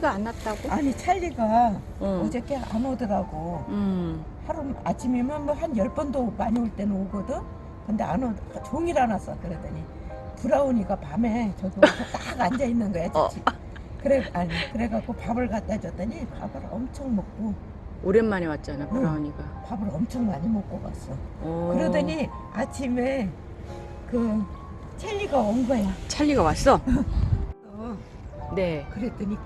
응. 찰리가 안 왔다고? 아니 찰리가 응. 어저께 안 오더라고. 음. 하루 아침이면 뭐 한 열 번도 많이 올 때는 오거든. 근데 안 오, 종일 안 왔어. 그러더니 브라우니가 밤에 저기 와서 딱 앉아 있는 거야. 어. 집. 그래 아니 그래갖고 밥을 갖다 줬더니 밥을 엄청 먹고 오랜만에 왔잖아, 브라운이가. 밥을 엄청 많이 먹고 갔어. 어. 그러더니 아침에 그 찰리가 온 거야. 찰리가 왔어? 어, 네. 그랬더니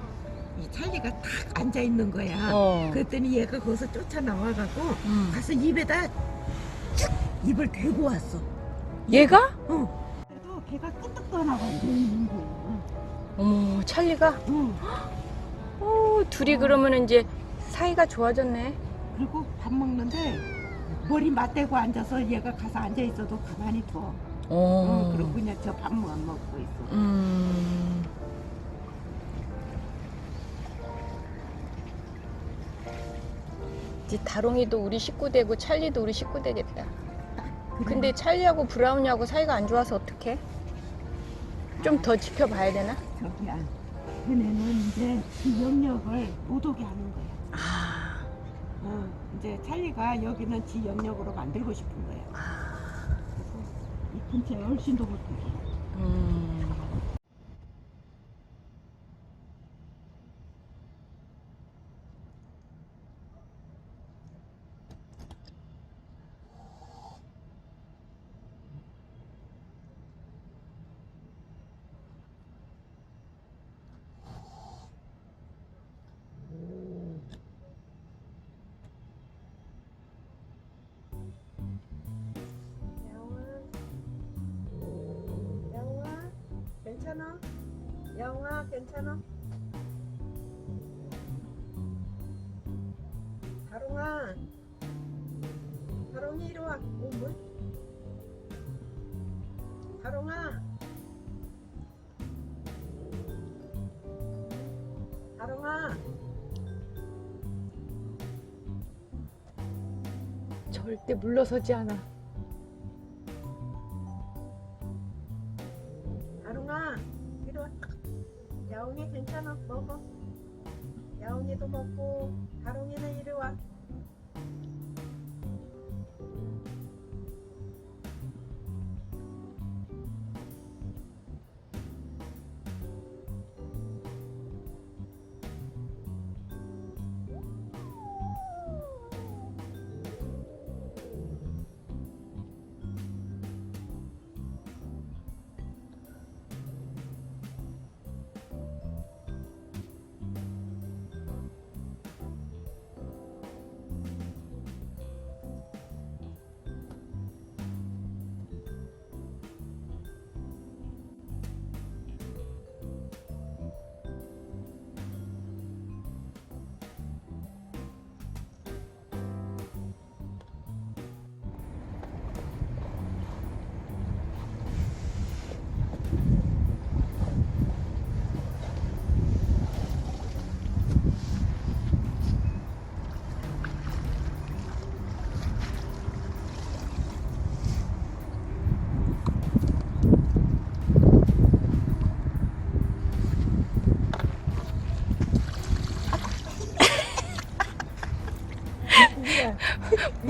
이 찰리가 딱 앉아 있는 거야. 어. 그랬더니 얘가 거기서 쫓아 나와갖고 음. 가서 입에다 쭉 입을 대고 왔어. 얘가? 응. 그래도 걔가 앉아 있는 거야. 어머, 찰리가? 응. 어, 둘이 그러면 이제 사이가 좋아졌네. 그리고 밥 먹는데 머리 맞대고 앉아서 얘가 가서 앉아 있어도 가만히 둬. 어. 응, 그리고 그냥 저 밥만 먹고 있어. 음. 이제 다롱이도 우리 식구 되고 찰리도 우리 식구 되겠다. 근데 찰리하고 브라운이하고 사이가 안 좋아서 어떡해? 좀 더 지켜봐야 되나? 저기야. 걔네는 이제 그 영역을 못 오게 하는 거야. 아, 어, 이제 찰리가 여기는 지 영역으로 만들고 싶은 거야. 그래서 이 근처에 얼씬도 못하고. 음. 괜찮아? 영화 괜찮아? 다롱아 다롱이 이리 와 어, 뭐? 다롱아 다롱아 절대 물러서지 않아.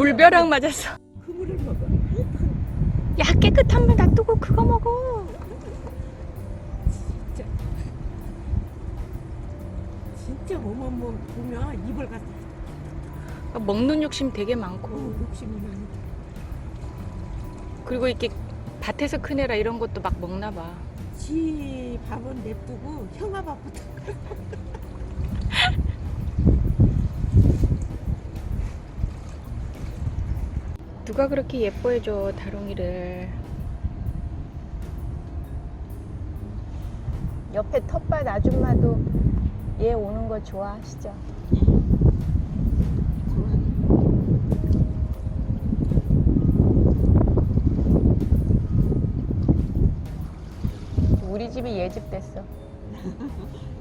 물벼락 맞았어. 그 물을 먹어 야, 깨끗한 물 놔두고 그거 먹어. 진짜 진짜 뭐만 뭐 보면 입을 갖다 먹는 욕심 되게 어, 많고. 욕심이 많이 그리고 이렇게 밭에서 큰 애라 이런 것도 막 먹나 봐. 지 밥은 냅두고 형아 밥부터 누가 그렇게 예뻐해줘 다롱이를 옆에 텃밭 아줌마도 얘 오는 거 좋아하시죠? 우리 집이 얘집 됐어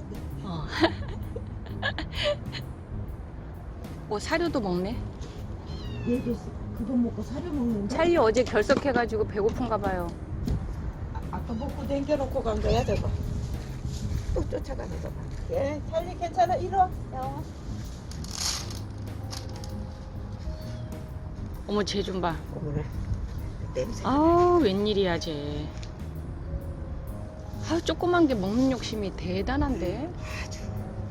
먹었네. 어. 어, 사료도 먹네. 얘도 그거 먹고 사료 먹는데. 찰리 어제 결석해가지고 배고픈가 봐요. 아, 아까 먹고 남겨놓고 간 거야 저거. 또 쫓아가는 거 봐. 예, 찰리 괜찮아. 이리 와. 나와. 어머, 쟤 좀 봐. 어머나. 냄새. 아우, 웬일이야, 쟤. 아, 조그만 게 먹는 욕심이 대단한데. 아주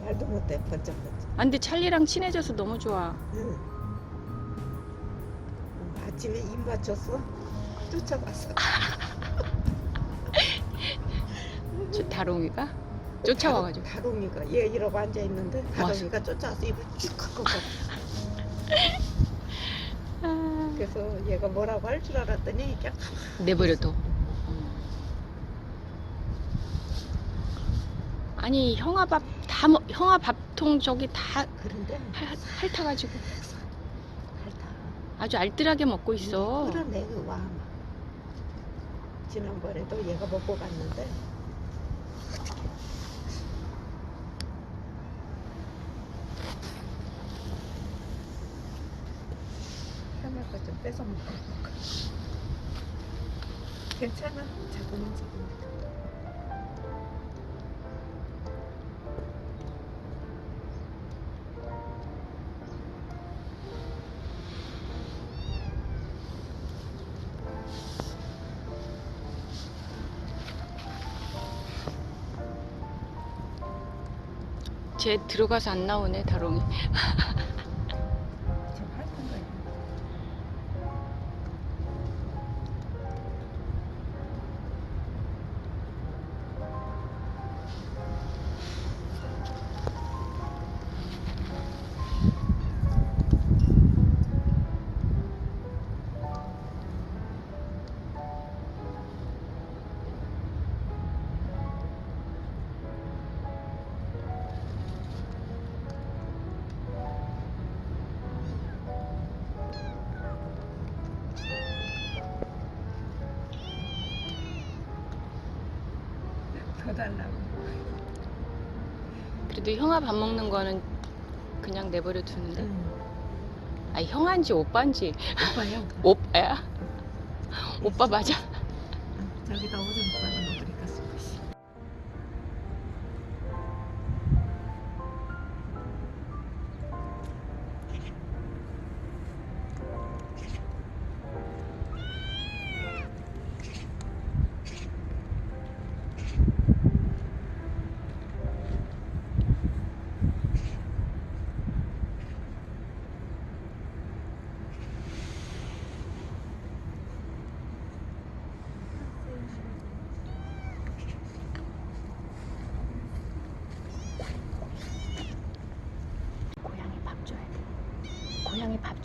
말도 못해 번쩍번쩍. 아, 근데 찰리랑 친해져서 너무 좋아. 응. 어, 아침에 입 맞췄어. 쫓아갔어. 저 다롱이가 쫓아와가지고. 다롱이가 얘 이러고 앉아 있는데 맞아. 다롱이가 쫓아와서 입을 쭉 걷고 가. 아, 그래서 얘가 뭐라고 할 줄 알았더니 그냥 내버려둬. 아니 형아 밥 다 먹, 형아 밥통 저기 다 그런데 핥- 핥아가지고 핥아. 아주 알뜰하게 먹고 있어. 끌어내 그 와. 지난번에도 얘가 먹고 갔는데 좀 뺏어 먹고 괜찮아 작은 움직임 쟤 들어가서 안 나오네 다롱이. 더 달라고 그래도 형아 밥 먹는 거는 그냥 내버려 두는데. 응. 아 형한지 오빠인지 오빠야 오빠야? 오빠 맞아? 저기다 오줌 싸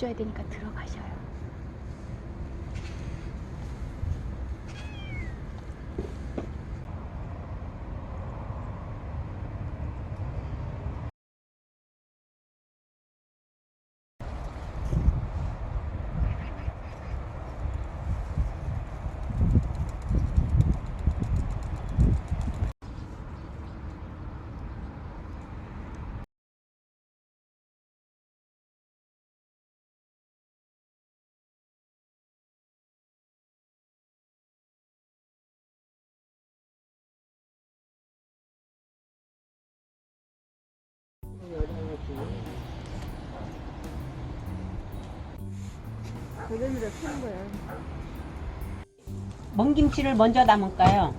고양이 밥 줘야 되니까 들어가셔요. 멍김치를 먼저 담을까요?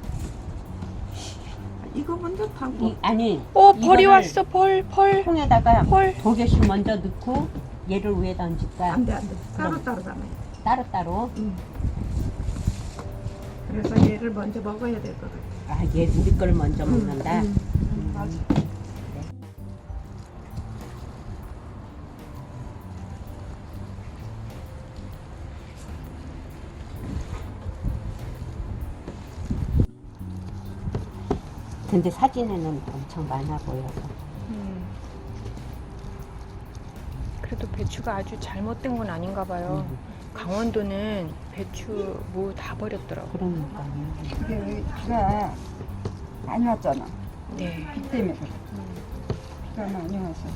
이거 먼저 타고 이, 아니 오 벌이 이거를 왔어 벌 벌. 통에다가 헐. 두 개씩 먼저 넣고 얘를 위에 던질까? 안돼 안돼 따로 돼 따로 따로. 응. 그래서 얘를 먼저 먹어야 될 것 같아 아, 얘 우리 걸 먼저 먹는다. 응, 응, 맞아 근데 사진에는 엄청 많아 보여서. 음. 그래도 배추가 아주 잘못된 건 아닌가 봐요. 음, 강원도는 배추 뭐 다 버렸더라고. 그러니까요. 이게 비가 많이 왔잖아. 네. 비 때문에 비가 많이 와서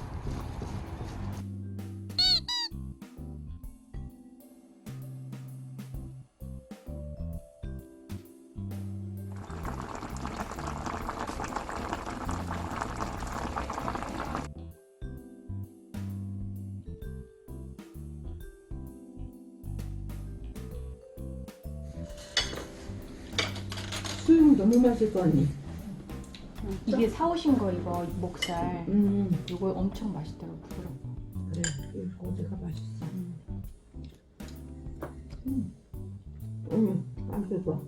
너무 맛있어 언니. 이게 사오신 거 이거 목살. 음 이거 엄청 맛있더라고 부드럽고. 그래 이 고기가 맛있어. 음, 음 맛있어.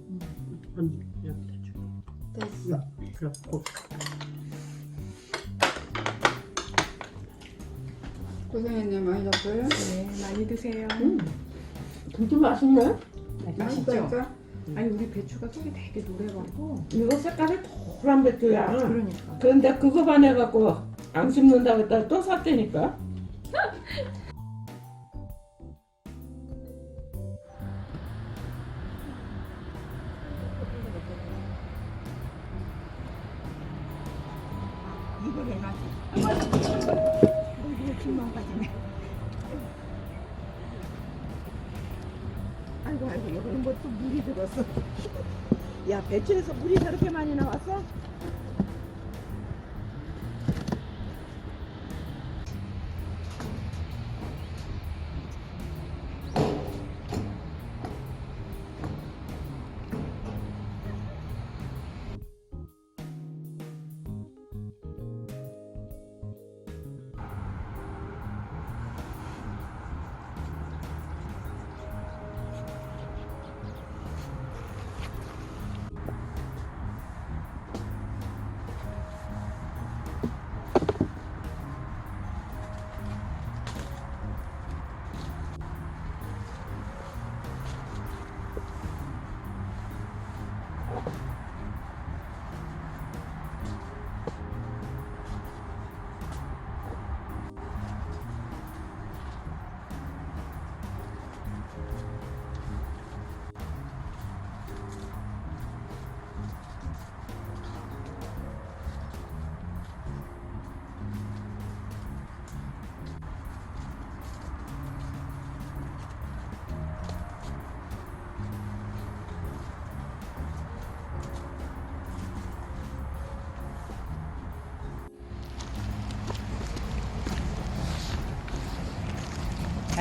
언니 여기다 줘. 됐어. 그렇고. 고생했네 많이 잡고요 네, 많이 드세요. 음 되게 맛있네. 맛있다니까 아니 우리 배추가 속이 되게 노래갖고. 이거 색깔이 노란 배추야. 그러니까. 그런데 그거 반해갖고 안 씹는다고 했다가 또 샀다니까. 물이 들었어. 야 배추에서 물이 저렇게 많이 나왔어?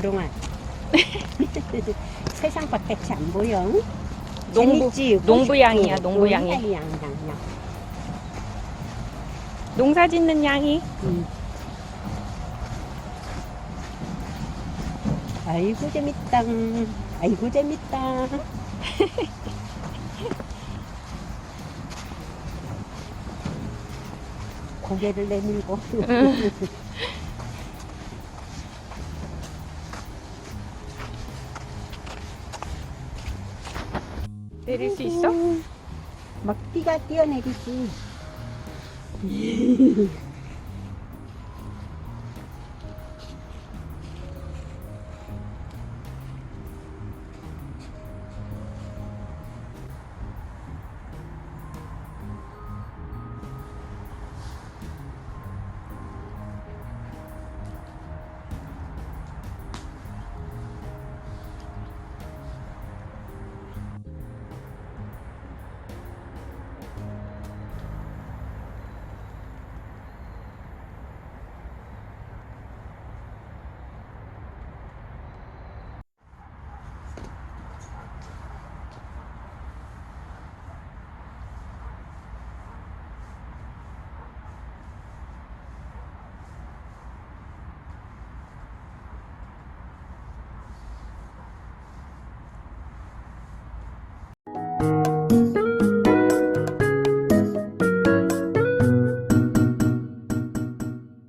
가롱아. 세상 바깥이 안 보여. 농부 재밌지? 농부 양이야, 어, 농부 양이. 농부양, 양, 양. 농사 짓는 양이. 음. 아이고 재밌다. 아이고 재밌다. 고개를 내밀고. 내릴 수 있어? 막 띠가 뛰어내리지.